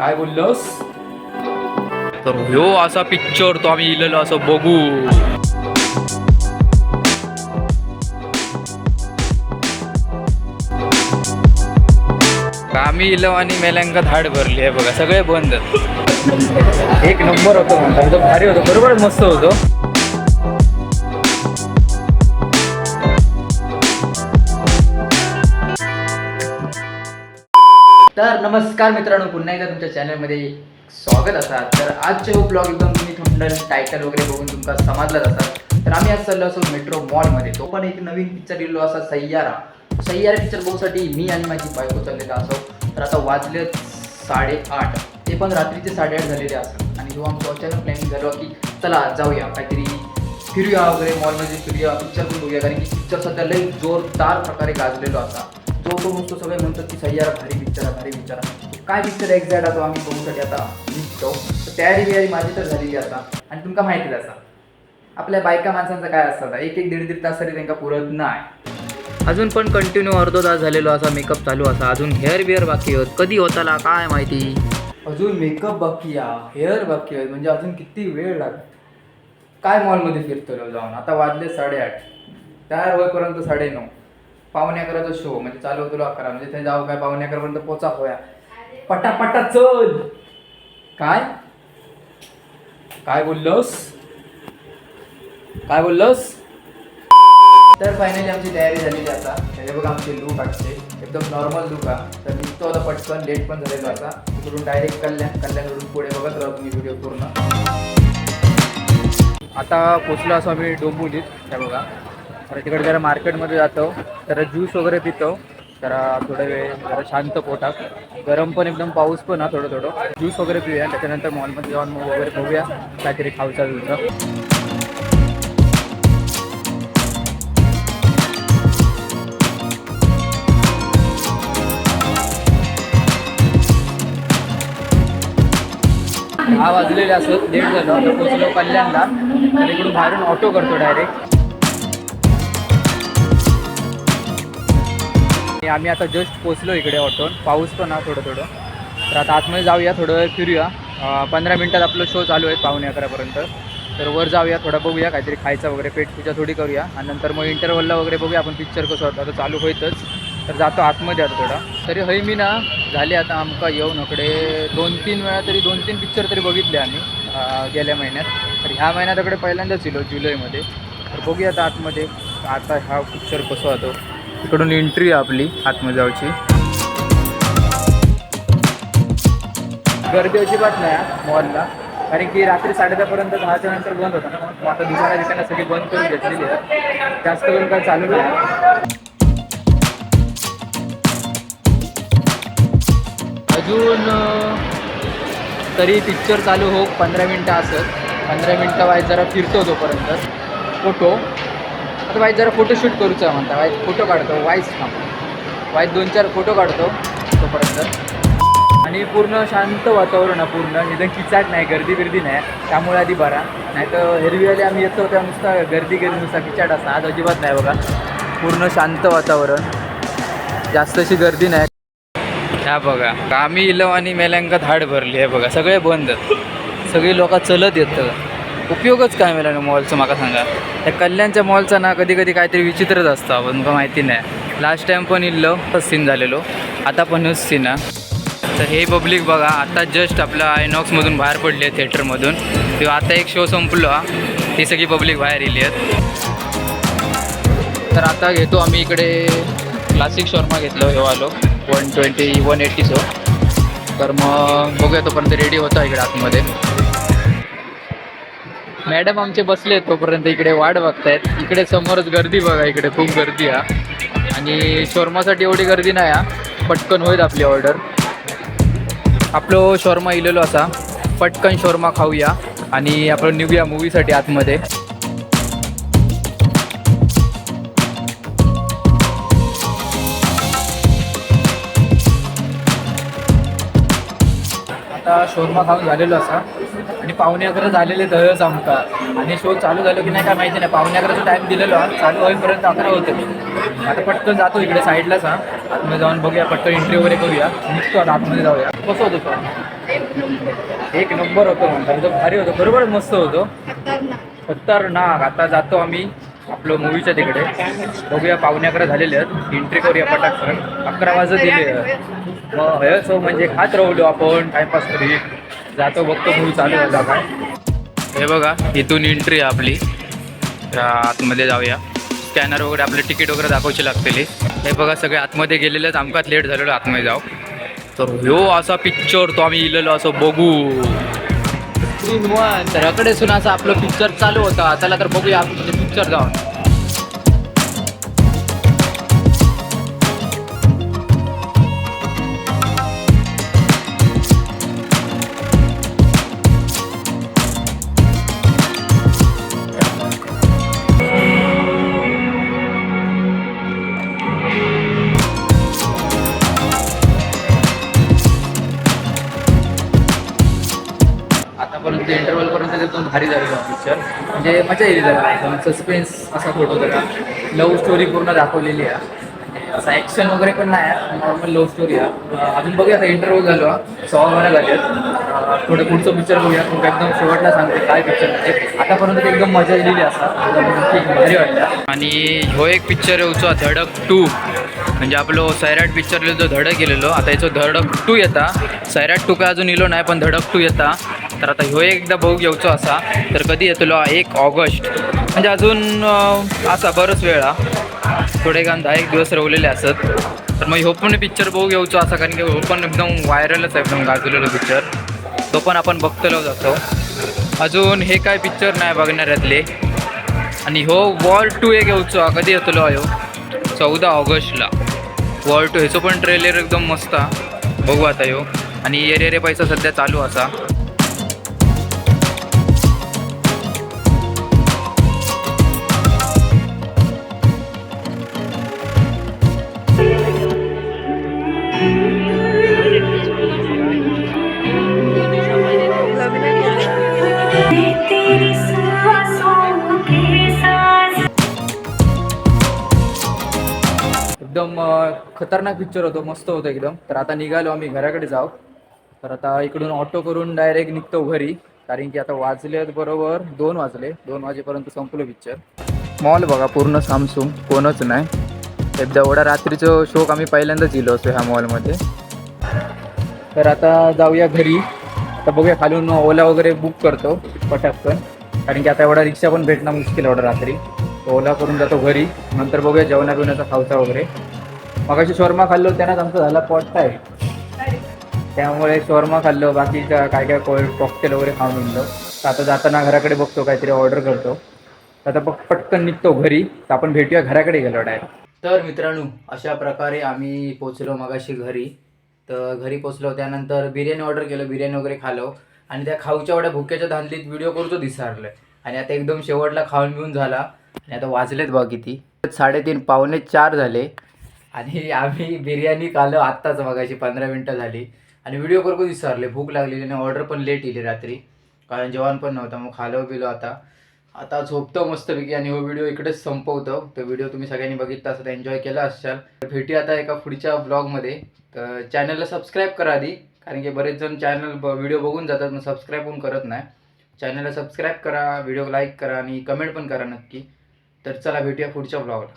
काय बोललोस? तर ह्यो असा पिक्चर तो आम्ही इलेलो असं बघू. आम्ही इलो आणि मेल्यांका धाड भरली आहे बघा सगळे बंद. एक नंबर होतो म्हणतात भारी होतो बरोबर मस्त होतो. तर नमस्कार मित्रांनो पुन्हा एकदा तुमच्या चॅनलमध्ये स्वागत असा तर आजचे हो ब्लॉग एकदम तुम्ही थंडल टायटल वगैरे बघून तुमका समजलाच असाल. तर आम्ही आज चाललो असो मेट्रो मॉलमध्ये तो पण एक नवीन पिक्चर दिलो असा सय्यारा. सय्यारा पिक्चर बघूसाठी मी आणि माझी बायको चाललेला असो तर आता वाजले साडेआठ. ते पण रात्रीचे साडेआठ झालेले असतात. आणि जो आमचं अचानक प्लॅनिंग झालं की चला जाऊया. काहीतरी फिरूया वगैरे मॉलमध्ये फिरूया पिक्चर पण बघूया. कारण की पिक्चर सध्या लई जोरदार प्रकारे गाजलेलो असा. जो तो नुसतं सगळे म्हणतात की सय्यारा भारी पिक्चर आहे भारी पिक्चर आहे. काय पिक्चर एक्झॅक्ट आता आम्ही बघूसाठी आता? निघतो तर तयारी बियारी माझी तर झालेली आता. आणि तुमका माहितीच असा आपल्या बायका माणसांचं काय असतं एक एक दीड दीड तास तरी त्यांना पुरत नाही. अजून पण कंटिन्यू अर्धो तास झालेलो असा मेकअप चालू असा. अजून हेअर बिअर बाकी होत कधी होताला काय माहिती? अजून मेकअप बाकी आ हेअर बाकी आहे म्हणजे अजून किती वेळ लागत काय मॉलमध्ये फिरतो जाऊन? आता वाजले साडेआठ. तयार होईपर्यंत साडेनऊ. पावणे अकराचा शो म्हणजे चालू होतो अकरा म्हणजे ते जाऊ काय पावणे अकरापर्यंत पोचा होया पटापटा चल. काय? काय बोललोस? काय बोललोस? तर फायनली आमची तयारी झालेली आता. म्हणजे बघा आमचे लूक असते एकदम नॉर्मल लूक हा. तर निघतो आता पटकन. लेट पण झालेलो आता. तिकडून डायरेक्ट कल्याण कल्याणवरून पुढे बघत राहतो तुम्ही व्हिडिओ पूर्ण. आता पोचलो असं आम्ही डोंबोलीत त्या बघा. तर तिकडे जरा मार्केटमध्ये जातो जरा ज्यूस वगैरे पितो जरा थोडा वेळ जरा शांत पोटात. गरम पण एकदम पाऊस पण हा थोडं थोडं. ज्यूस वगैरे पिऊया त्याच्यानंतर मॉलमध्ये जाऊन मग वगैरे बघूया काहीतरी खाऊचा बिऊचा. दहा वाजलेले असत लेट झालं. पोचलो कल्याणला. तर इकडून बाहेरून ऑटो करतो डायरेक्ट आम्ही आता जस्ट पोचलो इकडे ऑटोन पाऊस पण हा थोडं थोडं. तर आता आतमध्ये जाऊया थोडं वेळ फिरूया. पंधरा मिनटात आपलं शो चालू आहे पावणे अकरापर्यंत. तर वर जाऊया थोडं बघूया काहीतरी खायचं वगैरे पेट पूजा थोडी करूया. आणि नंतर मग इंटरवलला वगैरे बघूया आपण पिक्चर कसं होतं. आता चालू होईतच तर जातो आतमध्ये आता थोडा. तरी हय मी ना झाले आता आमका येऊन इकडे दोन तीन वेळा तरी दोन तीन पिक्चर तरी बघितले आम्ही गेल्या महिन्यात. तर ह्या महिन्यात इकडे पहिल्यांदाच येलो जुलैमध्ये. तर बघूया आता आतमध्ये आता हा पिक्चर कसं होतो. इकडून एंट्री आहे आपली आत्मजावची गर्दी अजिबात नाही मॉलला कारण की रात्री साडेदहापर्यंत दहाच्या नंतर बंद होता ना मग आता दुकाना दुकानं सगळी बंद करून घेतलेली आहे जास्त करून काय चालू नाही. अजून तरी पिक्चर चालू हो पंधरा मिनटं असत पंधरा मिनटं वाईट जरा फिरतो तोपर्यंत फोटो. आता वाईट जरा फोटोशूट करूचा म्हणता. वाईट फोटो काढतो वाईस थांब वाईट दोन चार फोटो काढतो तोपर्यंत. आणि पूर्ण शांत वातावरण आहे पूर्ण. इथं किचाट नाही गर्दी बिर्दी नाही. त्यामुळे आधी बरा नाही तर हिरवीवाली आम्ही येतो त्या नुसता गर्दी गर्दी नुसता किचाट असा आज अजिबात नाही बघा. पूर्ण शांत वातावरण. जास्त अशी गर्दी नाही. ह्या बघा. आम्ही इलव आणि मेल्यांका धाड भरली आहे बघा. सगळे बंद. सगळी लोक चलत येतं. उपयोगच काय मेला मॉलचं माका सांगा. त्या कल्याणच्या मॉलचा ना कधी कधी काहीतरी विचित्रच असतं पण तुमका माहिती नाही. लास्ट टाईम पण इल्लो सीन झालेलो. आता पण ह्योच सीन तर हे पब्लिक बघा आता जस्ट आपल्या आयनॉक्समधून बाहेर पडली आहे थिएटरमधून किंवा आता एक शो संपलो हा ती सगळी पब्लिक बाहेर येली आहेत. तर आता घेतो आम्ही इकडे क्लासिक शॉर्मा घेतलं हे आलो one twenty one eighty so तर मग बघूया तोपर्यंत रेडी होता इकडे आतमध्ये. मॅडम आमचे बसले आहेत तोपर्यंत इकडे वाट बघतायत. इकडे समोरच गर्दी बघा इकडे खूप गर्दी हा आणि शोरमासाठी एवढी गर्दी नाही हा पटकन होईल आपली ऑर्डर. आपलो शोरमा इलेलो असा. पटकन शोरमा खाऊया. आणि आपण निघूया मूवीसाठी आतमध्ये. आता शोरमा खाऊन झालेलो असा. आणि पावणे अकरा झालेले दळच आमका. आणि शो चालू झालो की नाही काय माहिती नाही. पावणे अकराचा टाईम दिलेलो चालू होईपर्यंत अकरा होते. आता पटकन जातो इकडे साईडलाच हा आतमध्ये जाऊन बघूया पटकन एंट्री वगैरे करूया. निघतो आता आतमध्ये जाऊया. कसं होतं तो? एक नंबर होतो. म्हणतात भारी होतो. बरोबर मस्त होतो. खतरनाक. खतरनाक आता जातो आम्ही आपलं मूवीच्या तिकडे. बघूया पावणे अकरा झालेले आहेत. एंट्री करूया पटाकन अकरा वाजत दिले मग हे सो म्हणजे खात राहलो आपण. टाइमपास करी जातो बघतो मूवी चालू आहे का काय. हे बघा इथून एंट्री आहे आपली. आतमध्ये जाऊया. स्कॅनर वगैरे आपले तिकीट वगैरे दाखवायचे लागतील हे. बघा सगळे आतमध्ये गेलेलेच आमकाच लेट झालेलो आतमध्ये जाऊ. तर ह्यो असा पिक्चर तो आम्ही इलेलो असं बघू. तर सुना असं आपलं पिक्चर चालू होता. चला तर बघूया आपण पिक्चर जाऊन. म्हणजे मजा येईल जरा. सस्पेन्स असा फोटो जरा. लव्ह स्टोरी पूर्ण दाखवलेली आहे. म्हणजे असं ॲक्शन वगैरे पण नाही नॉर्मल लव्ह स्टोरी आहे. अजून बघूया आता इंटरव्ह्यू झालो. सहा महिना लागेल थोडं पुढचं पिक्चर बघूया. मग एकदम शेवटला सांगते काय पिक्चर आहे म्हणजे आतापर्यंत एकदम मजा येलेली असा भारी वाटतं आणि ह्यो एक पिक्चर येऊचो धडक टू म्हणजे आपलं सैराट पिक्चर जो धडक गेलेलो. आता याचो धडक टू येता. सैराट टू काय अजून इलो नाही पण धडक टू येता. तर आता ह्यो एकदा बघू घेऊचो असा. तर कधी येतलो एक ऑगस्ट. म्हणजे अजून असा बरंच वेळ थोडे गाण दहा एक दिवस रवलेले असत. तर मग ह्यो पण पिक्चर बघू घेऊचो असा कारण की ह्यो पण एकदम व्हायरलच आहे एकदम गाजलेलो पिक्चर तो पण आपण बघतलो जातो. अजून हे काय पिक्चर नाही बघणाऱ्यातले आणि हो वॉर टू एक येऊचो कधी येतलो ह्यो? चौदा ऑगस्टला. वॉर टू ह्याचो पण ट्रेलर एकदम मस्त बघू आता ह्यो. आणि एरे रे पैसा सध्या चालू असा. खतरनाक पिक्चर होतो. मस्त होतं एकदम. तर आता निघालो आम्ही घराकडे जाऊ. तर आता इकडून ऑटो करून डायरेक्ट निघतो घरी. कारण की आता वाजले बरोबर दोन वाजले. दोन वाजेपर्यंत संपलो पिक्चर मॉल बघा पूर्ण सामसूम कोणच नाही. एकदा एवढा रात्रीचं शोक आम्ही पहिल्यांदाच दिलो असतो ह्या मॉलमध्ये तर आता जाऊया घरी. आता बघूया खालून ओला वगैरे बुक करतो पटापकन कारण की आता एवढा रिक्षा पण भेटणं मुश्किल एवढा रात्री. ओला करून जातो घरी. नंतर बघूया जेवणा बिवण्याचा खावसा वगैरे. मगाशी शॉर्मा खाल्लो त्यानंच आमचा झाला पॉट आहे त्यामुळे शोरमा खाल्लो बाकीच्या काय काय काय कॉकटेल वगैरे खाऊन निघलो. तर आता जाताना घराकडे बघतो काहीतरी ऑर्डर करतो. आता बघ पटकन निघतो घरी. तर आपण भेटूया घराकडे गेलो डायरेक्ट तर मित्रांनो अशा प्रकारे आम्ही पोचलो मगाशी घरी. तर घरी पोचलो त्यानंतर बिर्याणी ऑर्डर केलं बिर्याणी वगैरे खालो. आणि त्या खाऊच्या एवढ्या भुक्याच्या धांदलीत व्हिडिओ करतो दिसारलं आणि आता एकदम शेवटला खाऊन मिळून झाला. आणि आता वाजलेत बघ किती. साडेतीन पावणे चार झाले. आणि आम्ही बिर्याणी खालो आत्ताच मगाशी पंधरा मिनटं झाली. आणि व्हिडिओ करून विसरले भूक लागलेली आणि ऑर्डर पण लेट येली रात्री. कारण जेवण पण नव्हतं मग खालो बिलो आता. आता झोपतो मस्तपैकी आणि हो व्हिडिओ इकडेच संपवतो. तो व्हिडिओ तुम्ही सगळ्यांनी बघितला असेल एन्जॉय केला असाल तर भेटी आता एका पुढच्या ब्लॉगमध्ये. तर चॅनलला सबस्क्राईब करा आधी कारण की बरेच जण चॅनल व्हिडिओ बघून जातात मग सबस्क्राईब पण करत नाही. चॅनलला सबस्क्राईब करा व्हिडिओ लाईक करा आणि कमेंट पण करा नक्की. तर चला भेटूया पुढच्या ब्लॉगला.